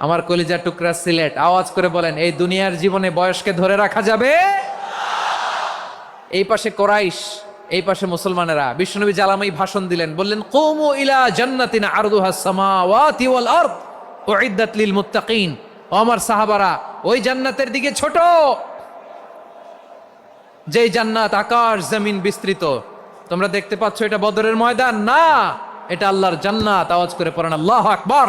আমার কলিজা টুকরা সিলেট, আওয়াজ করে বলেন, এই দুনিয়ার জীবনে বয়সকে ধরে রাখা যাবে? এই পাশে কোরাইশ, এই পাশে মুসলমানেরা। বিষ্ণুনবী জালামাই ভাষণ দিলেন, বললেন, কৌমু ইলা জান্নাতিন আরদুহা সামাওয়াতি ওয়াল আরদ, উইদ্দাত লিল মুত্তাকিন। আমার সাহাবারা, ওই জান্নাতের দিকে ছোট। যেই জান্নাত আকাশ, জমিন বিস্তৃত। তোমরা দেখতে পাচ্ছ এটা বদরের ময়দান। না, এটা আল্লাহর জান্নাত। আওয়াজ করে পড়েন, আল্লাহ আকবার।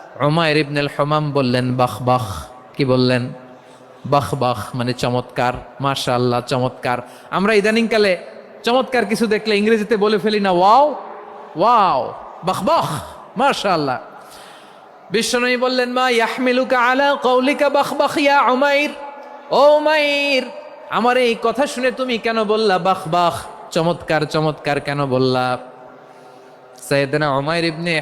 উমাইর ইবনুল হমাম বললেন, বাহ বাহ। কি বললেন? বাহ বাহ মানে চমৎকার। মাশা আল্লাহ চমৎকার। আমরা ইদানিংকালে চমৎকার কিছু দেখলে ইংরেজিতে বলে ফেলি না, ওয়াও ওয়াও, বাহ বাহ। মাশা আল্লাহ বিশ্বনবী বললেন, মা ইয়াহমিলুকা আলা কৌলিকা বাহ বাহ, ইয়া উমাইর। ও উমাইর, আমার এই কথা শুনে তুমি কেন বললা বাহ বাহ? চমৎকার চমৎকার কেন বললা? সৈয়দনা উমাইর ইবনে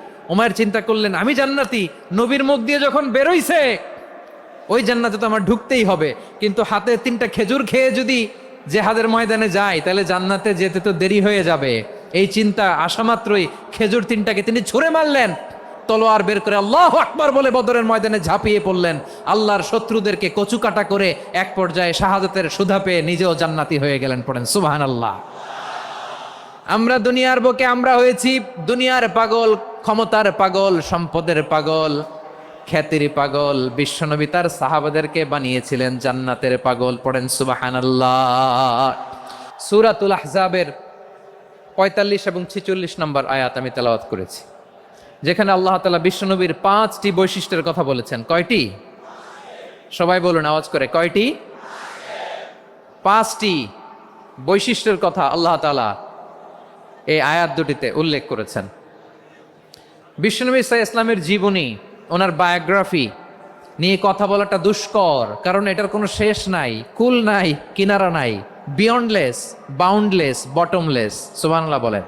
ওমায়ের চিন্তা করলেন, আমি জান্নাতি, নবীর মুখ দিয়ে যখন বেরোইছে, ওই জান্নাতে তো আমার ঢুকতেই হবে। কিন্তু হাতে তিনটা খেজুর খেয়ে যদি জেহাদের ময়দানে যাই তাহলে জান্নাতে যেতে তো দেরি হয়ে যাবে। এই চিন্তা আসা মাত্রই খেজুর তিনটাকে তিনি ছুঁড়ে মারলেন। তলোয়ার বের করে আল্লাহ আকবার বলে বদরের ময়দানে ঝাঁপিয়ে পড়লেন। আল্লাহর শত্রুদেরকে কচুকাটা করে এক পর্যায়ে শাহাদতের সুধা পেয়ে নিজেও জান্নাতি হয়ে গেলেন পড়েন। সুবাহান আল্লাহ আমরা দুনিয়ার বুকে আমরা হয়েছি দুনিয়ার পাগল ক্ষমতার পাগল, সম্পদের পাগল, খ্যাতির পাগল, বিশ্বনবী তার সাহাবাদেরকে বানিয়েছিলেন জান্নাতের পাগল। পড়েন সুবাহান সুরাতুল আহজাবের পঁয়তাল্লিশ এবং ছিচল্লিশ নম্বর আয়াত আমি তেলাওয়াত করেছি, যেখানে আল্লাহ তালা বিশ্বনবীর পাঁচটি বৈশিষ্ট্যের কথা বলেছেন। কয়টি? সবাই বলুন, আওয়াজ করে, কয়টি? পাঁচটি বৈশিষ্ট্যের কথা আল্লাহ তালা এই আয়াত দুটিতে উল্লেখ করেছেন। বিশ্বনবী ইসা ইসলামের জীবনী, ওনার বায়োগ্রাফি নিয়ে কথা বলাটা দুষ্কর, কারণ এটার কোনো শেষ নাই, কুল নাই, কিনারা নাই বিয়ন্ডলেস বাউন্ডলেস বটমলেস সুবানলা বলেন।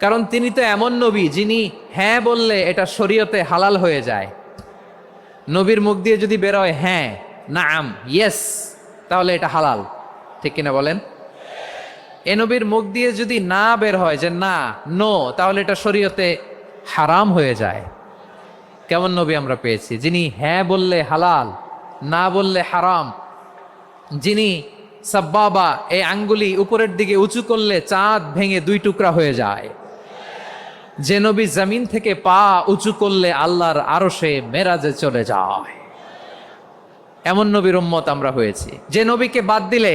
কারণ তিনি তো এমন নবী যিনি হ্যাঁ বললে এটা শরীয়তে হালাল হয়ে যায়। নবীর মুখ দিয়ে যদি বেরোয় হ্যাঁ না আম ইয়েস তাহলে এটা হালাল। ঠিক কিনা বলেন? এ নবীর মুখ দিয়ে যদি না বের হয় যে না নো তাহলে এটা শরীয়তে হারাম হয়ে যায়। কেমন নবী আমরা পেয়েছি? যিনি হ্যাঁ বললে হালাল, না বললে হারাম, যিনি সাব্বাবা, এই আঙ্গুলি উপরের দিকে উঁচু করলে চাঁদ ভেঙে দুই টুকরা হয়ে যায়। যে নবী জমিন থেকে পা উঁচু করলে আল্লাহর আরও সে মেরাজে চলে যায়। এমন নবীর উম্মত আমরা হয়েছি। যে নবীকে বাদ দিলে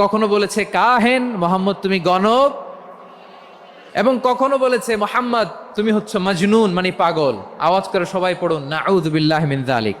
কখনো বলেছে কাহেন, মোহাম্মদ, তুমি গণব। এবং কখনো বলেছে, মোহাম্মদ, তুমি হচ্ছ মাজনুন মানে পাগল। আওয়াজ করে সবাই পড়ুন না বিল্লাহ মিন জালিক